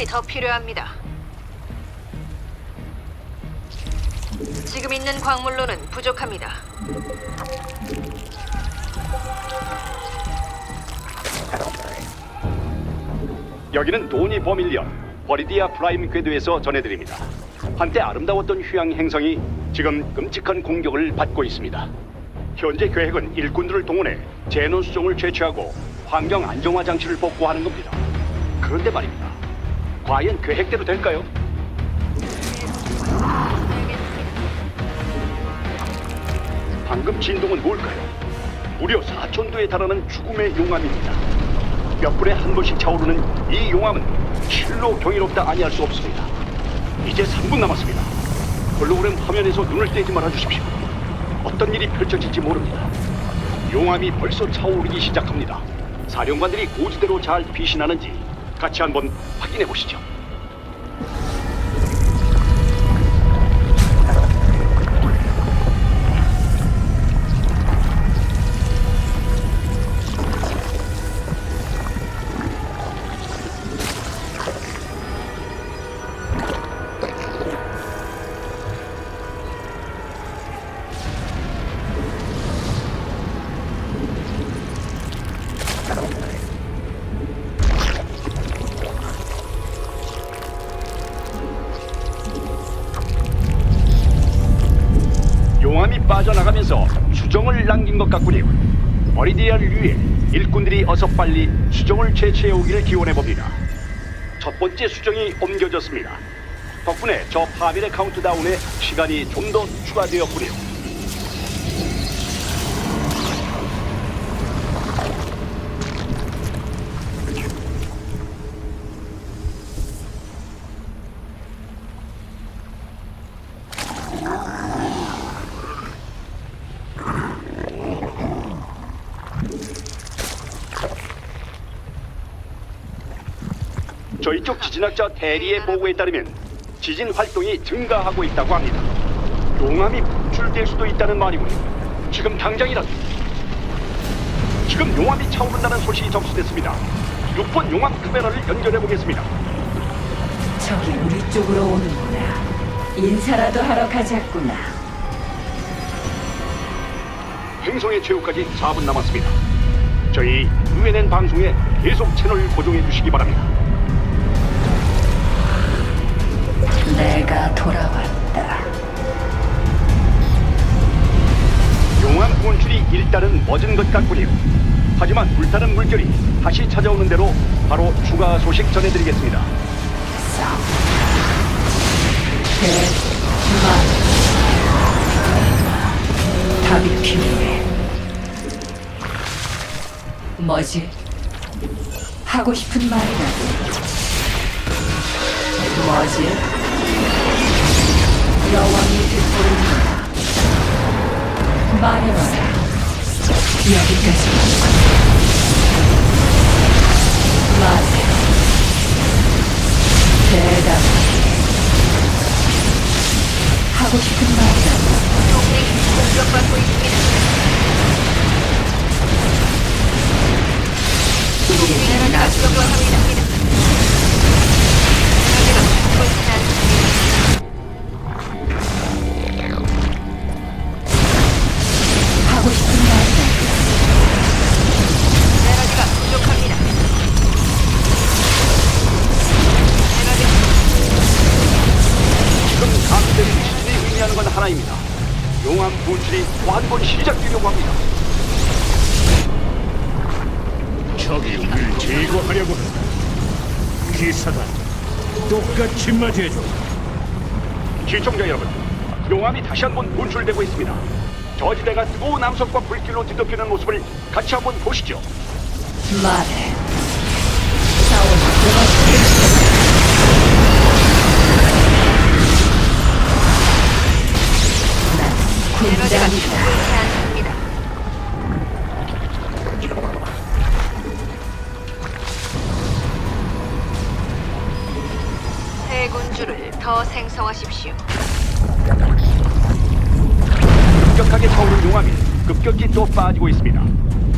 광물이 더 필요합니다. 지금 있는 광물로는 부족합니다. 여기는 도니 버밀리언 버리디아 프라임 궤도에서 전해드립니다. 한때 아름다웠던 휴양 행성이 지금 끔찍한 공격을 받고 있습니다. 현재 계획은 일꾼들을 동원해 제논 수종을 채취하고 환경 안정화 장치를 복구하는 겁니다. 그런데 말입니다. 과연 계획대로 될까요? 방금 진동은 뭘까요? 무려 4천도에 달하는 죽음의 용암입니다. 몇 분에 한 번씩 차오르는 이 용암은 실로 경이롭다 아니할 수 없습니다. 이제 3분 남았습니다. 홀로그램 화면에서 눈을 떼지 말아 주십시오. 어떤 일이 펼쳐질지 모릅니다. 용암이 벌써 차오르기 시작합니다. 사령관들이 고지대로 잘 피신하는지 같이 한번 확인해 보시죠. 것 같군요. 어리디아를 위해 일꾼들이 어서 빨리 수정을 채취해 오기를 기원해 봅니다. 첫 번째 수정이 옮겨졌습니다. 덕분에 저 파밀의 카운트다운에 시간이 좀 더 추가되었군요. 진학자 대리의 보고에 따르면 지진 활동이 증가하고 있다고 합니다. 용암이 분출될 수도 있다는 말이군요. 지금 당장이라도. 지금 용암이 차오른다는 소식이 접수됐습니다. 6번 용암 카메라를 연결해 보겠습니다. 저기 우리 쪽으로 오는구나. 인사라도 하러 가자꾸나. 행성의 최후까지 4분 남았습니다. 저희 UNN 방송에 계속 채널 고정해 주시기 바랍니다. 멎은 것 같군요. 하지만 불타는 물결이 다시 찾아오는 대로 바로 추가 소식 전해드리겠습니다. 답이 필요해. 뭐지? 하고 싶은 말이라도. 뭐지? 여왕이 듣고 있노라. 말해봐라. 여기까지 말해. 대답. 하고 싶은 말이라도. 동맹이 공격받고 있습니다. 미네랄이 나중에 부족합니다. 한번 시작되려고 합니다. 적이 우리를 제거하려고 한다. 기사단 똑같이 맞이해줘. 시청자 여러분, 용암이 다시 한번 분출되고 있습니다. 저지대가 뜨거운 남석과 불길로 뒤덮이는 모습을 같이 한번 보시죠. 말해. 에너지가. 충분치 않습니다. 해군주를 더 생성하십시오. 급격하게 차오른 용암이 급격히 또 빠지고 있습니다.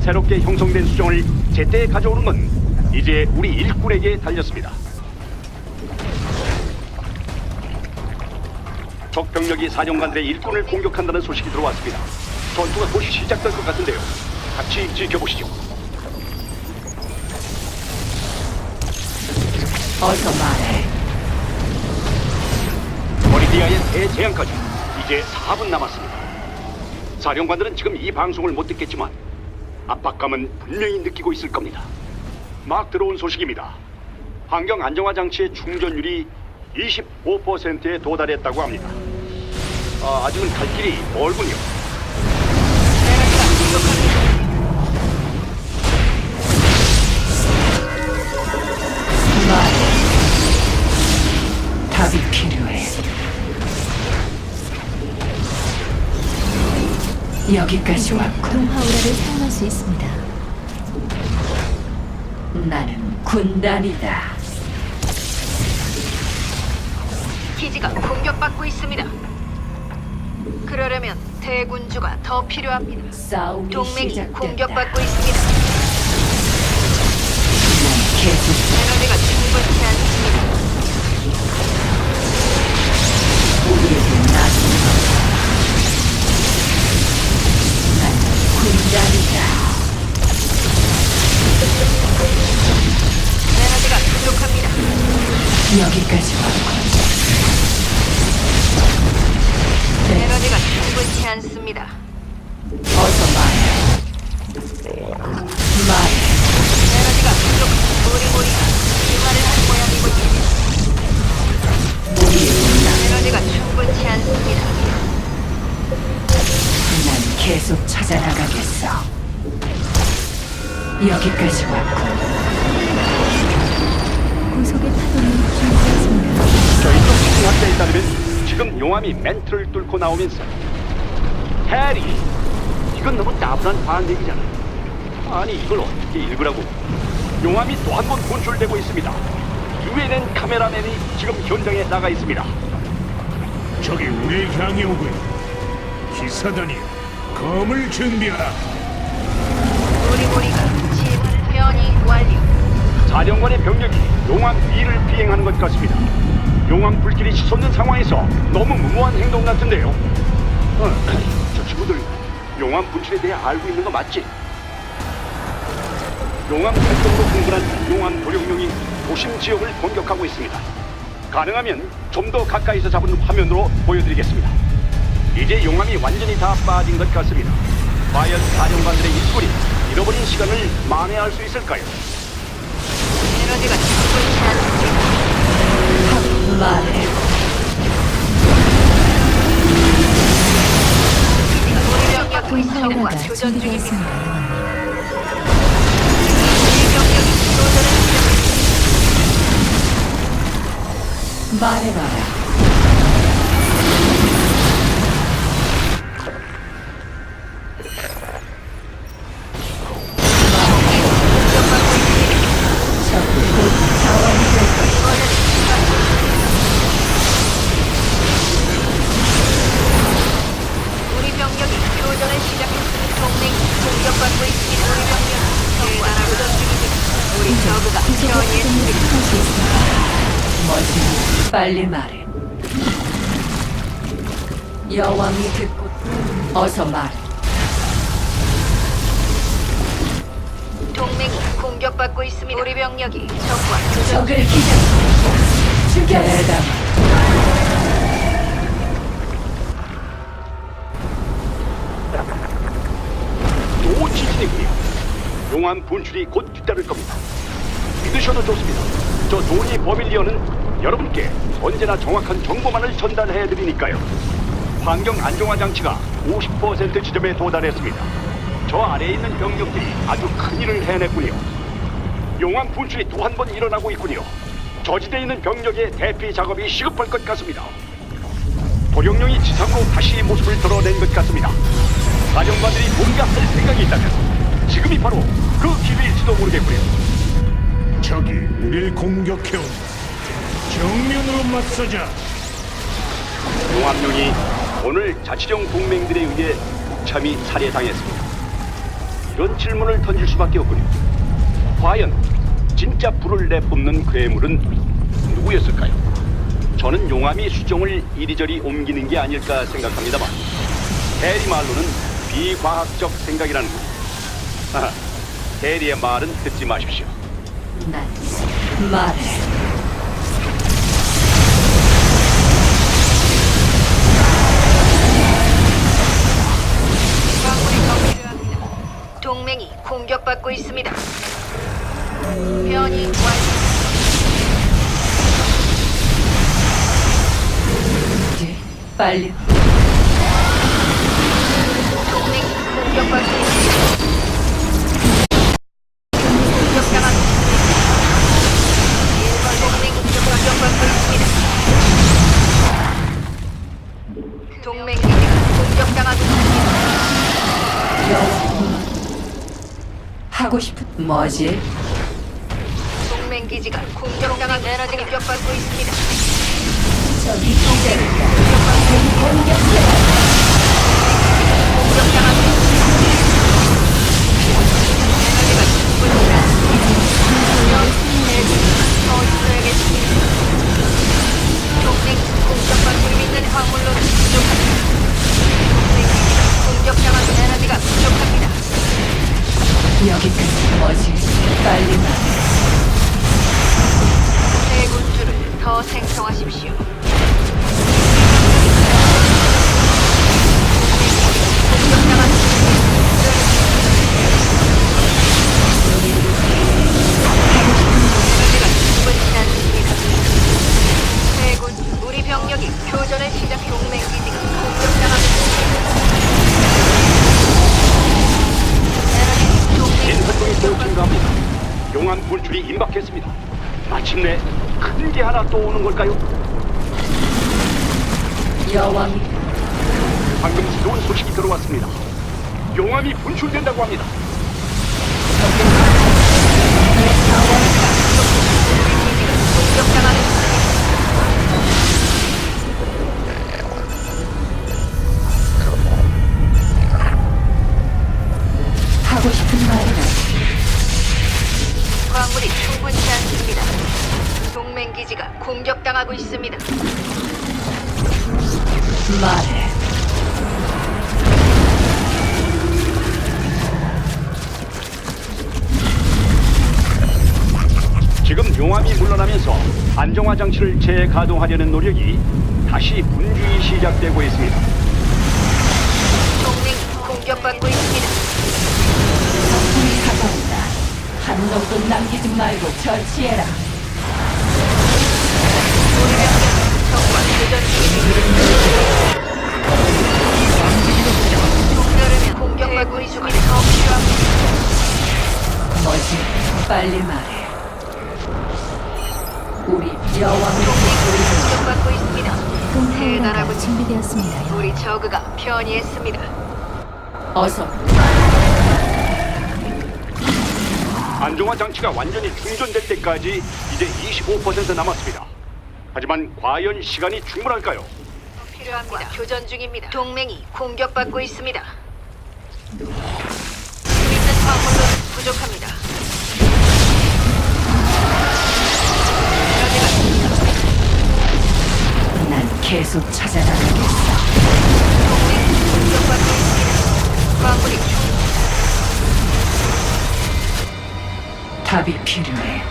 새롭게 형성된 수정을 제때 가져오는 건 이제 우리 일꾼에게 달렸습니다. 적 병력이 사령관들의 일꾼을 공격한다는 소식이 들어왔습니다. 전투가 곧 시작될 것 같은데요. 같이 지켜보시죠. 어서 말해. 버리디아의 대재앙까지 이제 4분 남았습니다. 사령관들은 지금 이 방송을 못 듣겠지만 압박감은 분명히 느끼고 있을 겁니다. 막 들어온 소식입니다. 환경 안정화 장치의 충전율이 25%에 도달했다고 합니다. 아, 아직은 갈 길이 멀군요. 말해. 답이 필요해. 여기까지 왔군. 동화오라를 사용할 수 있습니다. 나는 군단이다. 기지가 공격받고 있습니다. 그러려면 대군주가 더 필요합니다. 싸움이 동맹이 시작됐다. 공격받고 있습니다. 계속 에너지가 충분치 않습니다. 우리에게 군단이다. 에너지가 부족합니다. 여기까지 왔 용암이 멘트를 뚫고 나오면서 해리 이건 너무 따분한 반응이잖아 아니 이걸 어떻게 읽으라고 용암이 또 한 번 분출되고 있습니다 유엔엔 카메라맨이 지금 현장에 나가 있습니다 적이 우리를 향해 오고 있다. 기사단이 검을 준비하라. 우리 모리가 지휘를 변이 완료. 사령관의 병력이 용암 위를 비행하는 것 같습니다 용암 불길이 치솟는 상황에서 너무 무모한 행동 같은데요 어, 저 친구들 용암 분출에 대해 알고 있는 거 맞지? 용암 활동으로 흥분한 용암 도룡룡이 도심 지역을 공격하고 있습니다. 가능하면 좀 더 가까이서 잡은 화면으로 보여드리겠습니다. 이제 용암이 완전히 다 빠진 것 같습니다. 과연 사령관들의 일꾼이 잃어버린 시간을 만회할 수 있을까요? 에너지가 충분치 않 병력이 교전을 말해봐라. 빨리 말해. 여왕이 듣고 어서 말해. 동맹이 공격받고 있습니다. 우리 병력이 적과 교전 적을 기장 죽여 대담. 또 지진이군요. 용암 분출이 곧 뒤따를 겁니다. 믿으셔도 좋습니다. 저 도니 버밀리언은 여러분께 언제나 정확한 정보만을 전달해 드리니까요. 환경 안정화 장치가 50% 지점에 도달했습니다. 저 아래에 있는 병력들이 아주 큰 일을 해냈군요. 용암 분출이 또 한 번 일어나고 있군요. 저지대에 있는 병력의 대피 작업이 시급할 것 같습니다. 도룡령이 지상으로 다시 모습을 드러낸 것 같습니다. 사령관들이 뭔가 할 생각이 있다면 지금이 바로 그 기회일지도 모르겠고요. 적이 우리를 공격해온다. 정면으로 맞서자. 용암룡이 오늘 자치령 동맹들에 의해 무참히 살해당했습니다. 이런 질문을 던질 수밖에 없군요. 과연 진짜 불을 내뿜는 괴물은 누구였을까요? 저는 용암이 수정을 이리저리 옮기는 게 아닐까 생각합니다만 대리 말로는 비과학적 생각이라는 거. 아, 대리의 말은 듣지 마십시오. 난 말해. 동맹이 공격받고 있습니다. 변이 완료. 이제 빨리 동맹이 공격받고 뭐지? 동맹 기지가 공격당하고 에너지가 공격받고 있습니다. 저기 기다린다. 공격당하고 있습니다. 또 오는 걸까요? 여왕이 방금 새로운 소식이 들어왔습니다. 용암이 분출된다고 합니다. 용암이 물러나면서 안정화 장치를 재가동하려는 노력이 다시 분주히 시작되고 있습니다. 동맹이 공격받고 있습니다. 적군이 가까운다. 한 놈도 남기지 말고 처치해라. 우리 병력 적과 교전 중입니다. 동료르면 공격받고 있습니다. 더 필요합니다. 뭐지? 빨리 말해. 우리 여왕이 동맹이 공격받고 있습니다. 대단하고 동맹이 준비되었습니다. 우리 저그가 편이했습니다. 어서 안정화 장치가 완전히 충전될 때까지 이제 25% 남았습니다. 하지만 과연 시간이 충분할까요? 더 필요합니다. 교전 중입니다. 동맹이 공격받고 있습니다. 있는 화물로는 부족합니다. 계속. 동맹이 공격받고 있습니다. 광물이 충 답이 필요해.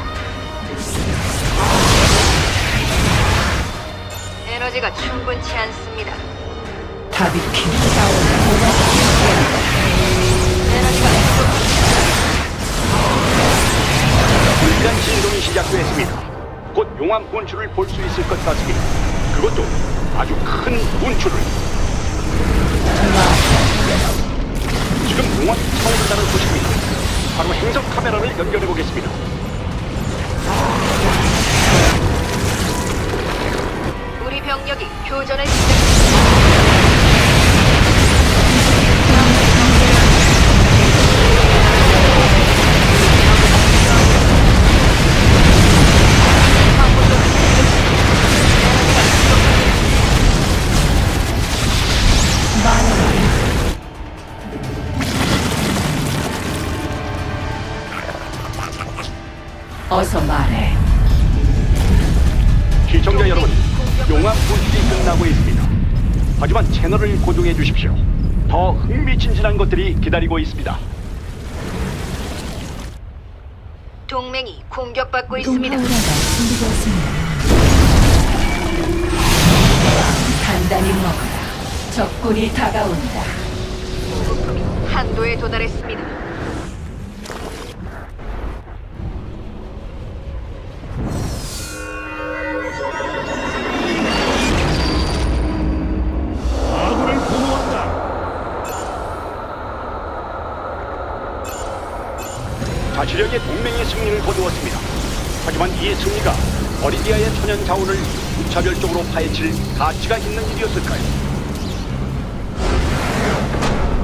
에너지가 충분치 않습니다. 답이 필요해. 에너지가 부족합니다. 불길한 진동이 시작됐습니다. 곧 용암 분출을 볼 수 있을 것 같습니다. 그것도 아주 큰 분출을. 지금 용암이 차오른다는 소식입니다. 바로 행성 카메라를 연결해 보겠습니다. 우리 병력이 교전을 시작 어서 말해. 시청자 여러분, 용암 분출이 끝나고 있습니다. 하지만 채널을 고정해 주십시오. 더 흥미진진한 것들이 기다리고 있습니다. 동맹이 공격받고 있습니다. 준비되었습니다. 단단히 먹어라. 적군이 다가온다. 한도에 도달했습니다. 자치령의 동맹의 승리를 거두었습니다. 하지만 이 승리가 버리디아의 천연 자원을 무차별적으로 파헤칠 가치가 있는 일이었을까요?